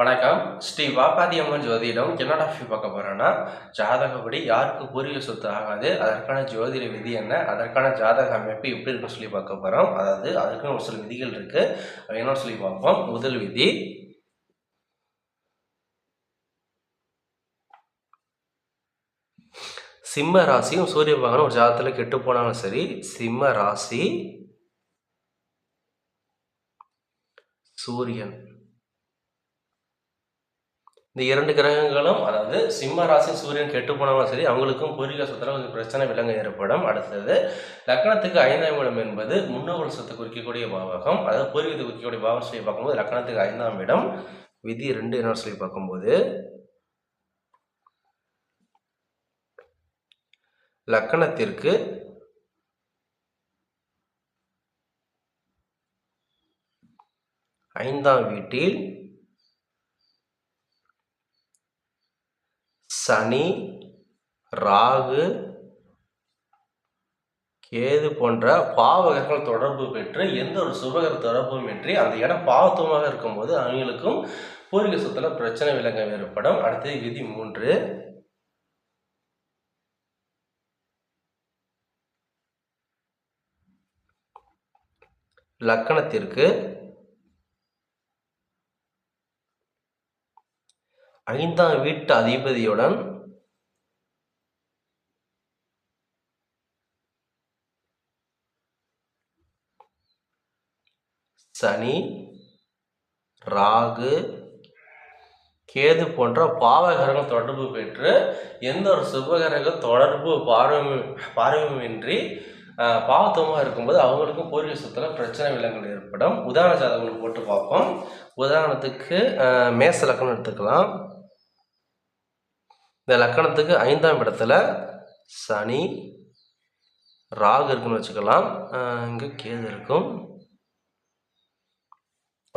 வணக்கம். ஸ்ரீ வாபாதியம்மன் அம்மன் ஜோதிடம் என்னடா ஃபீ பார்க்க போகிறேன்னா ஜாதகப்படி யாருக்கு பூர்வீக சொத்து ஆகாது அதற்கான ஜோதிட விதி என்ன அதற்கான ஜாதக அமைப்பு எப்படி இருக்குன்னு சொல்லி பார்க்க போகிறோம் அதாவது அதுக்குன்னு ஒரு சில விதிகள் இருக்குது என்ன என்னன்னு சொல்லி பார்ப்போம்? முதல் விதி. சிம்ம ராசியும் சூரிய பகவானும் ஒரு ஜாதகத்தில் கெட்டு போனாலும் சரி சிம்ம ராசி சூரியன். இந்த இரண்டு கிரகங்களும் அதாவது சிம்ம ராசி சூரியன் கெட்டு போனாலும் சரி அவங்களுக்கும் பூர்வீக சொத்துல கொஞ்சம் பிரச்சனை விலங்கு ஏற்படும். அடுத்தது லக்னத்துக்கு ஐந்தாம் இடம் என்பது முன்னோர்கள் சொத்தை குறிக்கக்கூடிய பாவகம். அதாவது பூர்வீகத்தை குறிக்கக்கூடிய பாவம் சொல்லி பார்க்கும்போது லக்னத்துக்கு ஐந்தாம் இடம். விதி ரெண்டு என்ன சொல்லி பார்க்கும்போது லக்கணத்திற்கு ஐந்தாம் வீட்டில் சனி ராகு கேது போன்ற பாவகர்கள் தொடர்பு பெற்று எந்த ஒரு சுபகர தொடர்பும் இன்றி அந்த இடம் பாவத்துவமாக இருக்கும்போது அவங்களுக்கும் பூர்வீக சொத்துல பிரச்சனை விலங்க ஏற்படும். அடுத்தது விதி மூன்று. லக்கணத்திற்கு ஐந்தாம் வீட்டு அதிபதியுடன் சனி ராகு கேது போன்ற பாவகரங்கள் தொடர்பு பெற்று எந்த ஒரு சுபகரங்கள் தொடர்பு பார்வை பார்வையுமின்றி பாவத்தமாக பாவத்துவமாக இருக்கும்போது அவங்களுக்கும் பூர்வீக சொத்தில் பிரச்சனை விலங்குகள் ஏற்படும். உதாரண ஜாதகங்கள் போட்டு பார்ப்போம். உதாரணத்துக்கு மேச லக்கணம் எடுத்துக்கலாம். இந்த லக்கணத்துக்கு ஐந்தாம் இடத்துல சனி ராகு இருக்குன்னு வச்சுக்கலாம். இங்கே கேது இருக்கும்.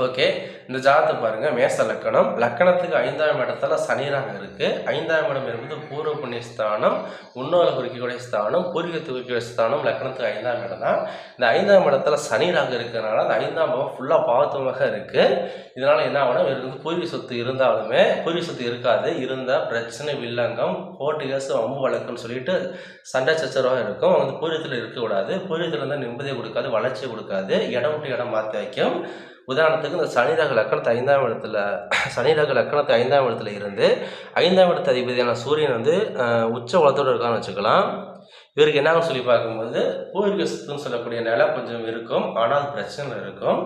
ஓகே இந்த ஜாதகத்தை பாருங்க. மேச லக்கணம். லக்கணத்துக்கு ஐந்தாம் இடத்துல சனி இருக்கு. ஐந்தாம் இடம் என்பது பூர்வ புண்ணிய ஸ்தானம் முன்னோரை குறிக்கக்கூடிய ஸ்தானம் பூர்வீகத்துக்கு குறிக்கக்கூடிய ஸ்தானம் லக்கணத்துக்கு ஐந்தாம் இடம் தான். இந்த ஐந்தாம் இடத்துல சனி இருக்கிறதுனால இருக்கிறனால அந்த ஐந்தாம் பாவம் ஃபுல்லாக பாவத்துவமாக இருக்கு. இதனால என்ன ஆகணும்? இவருக்கு பூர்வீக சொத்து இருந்தாலுமே பூர்வீக சொத்து இருக்காது. இருந்தால் பிரச்சனை வில்லங்கம் கோர்ட்டு கேஸ் வம்பு வழக்குன்னு சொல்லிட்டு சண்டை சச்சரவாக இருக்கும். அவங்க வந்து பூர்வீகத்தில் இருக்கக்கூடாது. பூர்வீகத்தில் இருந்தால் நிம்மதியை கொடுக்காது வளர்ச்சியை கொடுக்காது. இடம் விட்டு இடம் மாற்றி வைக்கும். உதாரணத்துக்கு இந்த சனிரக லக்கணத்து ஐந்தாம் இடத்துல சனிரக லக்கணத்து ஐந்தாம் இடத்துல இருந்து ஐந்தாம் இடத்து அதிபதியான சூரியன் வந்து உச்ச வளத்தோடு இருக்கான்னு வச்சுக்கலாம். இவருக்கு என்னன்னு சொல்லி பார்க்கும்போது பூர்வீக சொத்துன்னு சொல்லக்கூடிய நிலை கொஞ்சம் இருக்கும் ஆனால் பிரச்சனை இருக்கும்.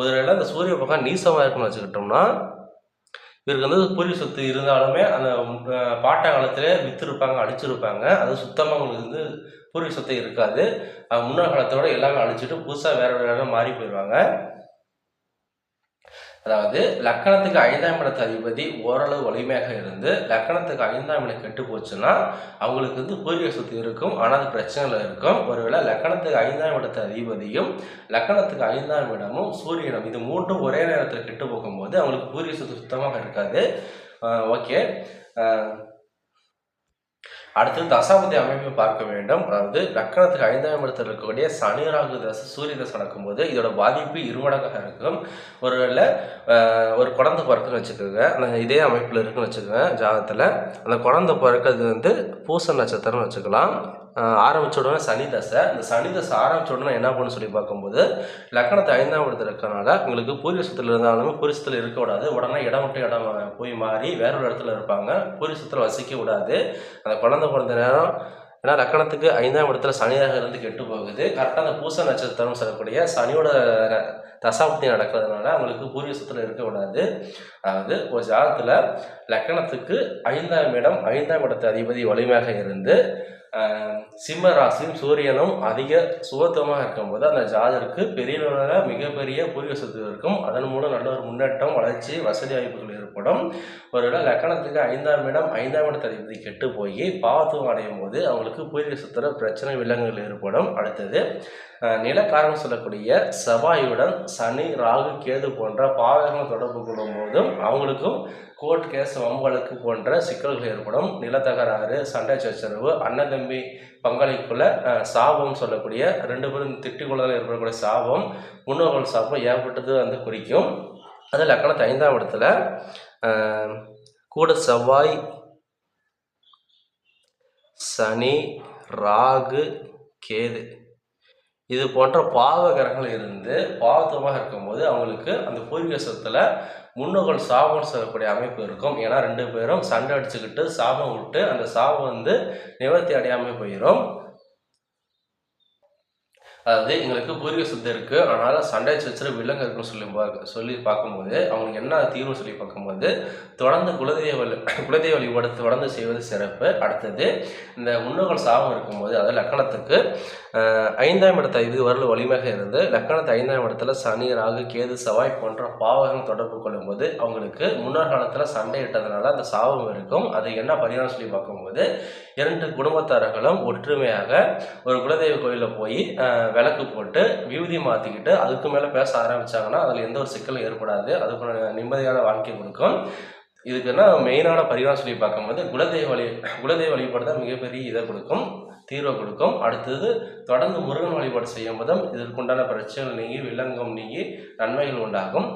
ஒரு அந்த சூரிய பகவான் நீசமாக இருக்குன்னு வச்சுக்கிட்டோம்னா இவருக்கு வந்து பூர்வீக சொத்து இருந்தாலுமே அந்த பாட்டாங்காலத்தில் பாட்டா விற்றுருப்பாங்க அடிச்சிருப்பாங்க அது சுத்தமாக உங்களுக்கு வந்து பூர்வீக சொத்தை இருக்காது. முன்னாள் காலத்தோட எல்லாமே அழிச்சிட்டு புதுசாக வேற ஒரு இடம் மாறி போயிடுவாங்க அதாவது லக்கணத்துக்கு ஐந்தாம் இடத்து அதிபதி ஓரளவு வலிமையாக இருந்து லக்கணத்துக்கு ஐந்தாம் இடம் கெட்டு போச்சுன்னா அவங்களுக்கு வந்து பூர்வீக சொத்து இருக்கும் ஆனால் அது பிரச்சனைகள் இருக்கும். ஒருவேளை லக்கணத்துக்கு ஐந்தாம் இடத்து அதிபதியும் லக்கணத்துக்கு ஐந்தாம் இடமும் சூரியனும் இது மூன்றும் ஒரே நேரத்தில் கெட்டு போகும்போது அவங்களுக்கு பூர்வீக சொத்து சுத்தமாக இருக்காது. ஓகே. அடுத்து தசாபதி அமைப்பை பார்க்க வேண்டும். அதாவது லக்கணத்துக்கு ஐந்தாம் இடத்தில் இருக்கக்கூடிய சனி ராகு தசை சூரிய தசை நடக்கும்போது இதோட பாதிப்பு இருமடங்காக இருக்கும். ஒரு ஒரு குழந்தை பிறக்குன்னு வச்சுக்கோங்க. அந்த இதே அமைப்பில் இருக்குன்னு வச்சுக்கோங்க ஜாதகத்தில். அந்த குழந்தை பிறக்கிறது வந்து பூச நட்சத்திரம்னு வச்சுக்கலாம். ஆரம்பித்த உடனே சனி தசை. இந்த சனி தசை ஆரம்பிச்ச உடனே என்ன பண்ணுன்னு சொல்லி பார்க்கும்போது லக்கணத்தை ஐந்தாம் இடத்துல இருக்கனால உங்களுக்கு பூர்வீசத்தில் இருந்தாலுமே பூர்வீசத்தில் இருக்கக்கூடாது உடனே இடம் விட்டு இடம் போய் மாறி வேற ஒரு இடத்துல இருப்பாங்க. பூர்வீசத்தில் வசிக்க விடாது அந்த குழந்தை பிறந்த நேரம் ஏன்னா லக்கணத்துக்கு ஐந்தாம் இடத்துல சனியாக இருந்து கெட்டு போகுது. கரெக்டாக அந்த பூச நட்சத்திரம் சொல்லக்கூடிய சனியோட தசாப்தி நடக்கிறதுனால அவங்களுக்கு பூர்வீசத்தில் இருக்க விடாது அதாவது ஒரு ஜாதகத்தில் லக்கணத்துக்கு ஐந்தாம் இடம் ஐந்தாம் இடத்து அதிபதி வலிமையாக இருந்து சிம்ம ராசியும் சூரியனும் அதிக சுகத்துவமாக இருக்கும்போது அந்த ஜாதருக்கு பெரிய அளவில் மிகப்பெரிய பூர்வீக சொத்து இருக்கும். அதன் மூலம் நல்ல ஒரு முன்னேற்றம் வளர்ச்சி வசதி வாய்ப்புகள் ஏற்படும். ஒருவேளை லக்கணத்துக்கு ஐந்தாம் இடம் ஐந்தாம் இடத்து அதிபதி கெட்டு போய் பாவத்துவம் அடையும் போது அவங்களுக்கு பூர்வீக சொத்துல பிரச்சனை விலங்குகள் ஏற்படும். அடுத்தது அஹ், நிலக்காரன் சொல்லக்கூடிய செவ்வாயுடன் சனி ராகு கேது போன்ற பாவகங்கள் தொடர்பு கொள்ளும் போதும் அவங்களுக்கும் கோர்ட் கேஸ் வம்பு போன்ற சிக்கல்கள் ஏற்படும். நிலத்தகராறு சண்டை சச்சரவு அண்ணன் தம்பி பங்களிப்புல சாபம் சொல்லக்கூடிய ரெண்டு பேரும் திட்டிக்குள்ளதில் ஏற்படக்கூடிய சாபம் முன்னோர்கள் சாபம் ஏற்பட்டது வந்து குறிக்கும். அது லக்கணத்து ஐந்தாம் இடத்துல கூட செவ்வாய் சனி ராகு கேது. இது போன்ற பாவ கிரகங்கள் இருந்து பாவத்தமாக இருக்கும்போது அவங்களுக்கு அந்த பூர்வீக சொத்தில் முன்னோர்கள் சாபம் சொல்லக்கூடிய அமைப்பு இருக்கும். ஏன்னா ரெண்டு பேரும் சண்டை அடிச்சுக்கிட்டு சாபம் விட்டு அந்த சாபம் வந்து நிவர்த்தி அடையாமல் போயிடும் அதாவது எங்களுக்கு பூர்வீக சொத்து இருக்கு. ஆனால் சண்டை சச்சர வில்லங்க இருக்குன்னு சொல்லி பார்க்க சொல்லி பார்க்கும்போது அவங்களுக்கு என்ன தீர்வு சொல்லி பார்க்கும்போது தொடர்ந்து குலதெய்வ வழி குலதெய்வ வழிபாடு தொடர்ந்து செய்வது சிறப்பு. அடுத்தது இந்த முன்னோர்கள் சாபம் இருக்கும்போது அதாவது லக்கணத்துக்கு ஐந்தாம் இடத்த இது வரல வலிமையாக இருந்து லக்கணத்து ஐந்தாம் இடத்துல சனி ராகு கேது செவ்வாய் போன்ற பாவகம் தொடர்பு கொள்ளும்போது அவங்களுக்கு முன்னோர் காலத்தில் சண்டை இட்டதுனால அந்த சாபம் இருக்கும். அது என்ன பரிகாரம் சொல்லி பார்க்கும்போது இரண்டு குடும்பத்தார்களும் ஒற்றுமையாக ஒரு குலதெய்வ கோயிலில் போய் விளக்கு போட்டு விபூதி மாற்றிக்கிட்டு அதுக்கு மேலே பேச ஆரம்பிச்சாங்கன்னா அதில் எந்த ஒரு சிக்கலும் ஏற்படாது. அதுக்கு நிம்மதியான வாழ்க்கை கொடுக்கும். இதுக்குன்னா மெயினான பரிகாரம் சொல்லி பார்க்கும்போது குலதெய்வ வழி குலதெய்வ வழிபாடு தான் மிகப்பெரிய இதை கொடுக்கும் தீர்வை கொடுக்கும். அடுத்தது தொடர்ந்து முருகன் வழிபாடு செய்யும் போதும் இதற்குண்டான பிரச்சனைகள் நீங்கி விலங்கம் நீங்கி நன்மைகள் உண்டாகும்.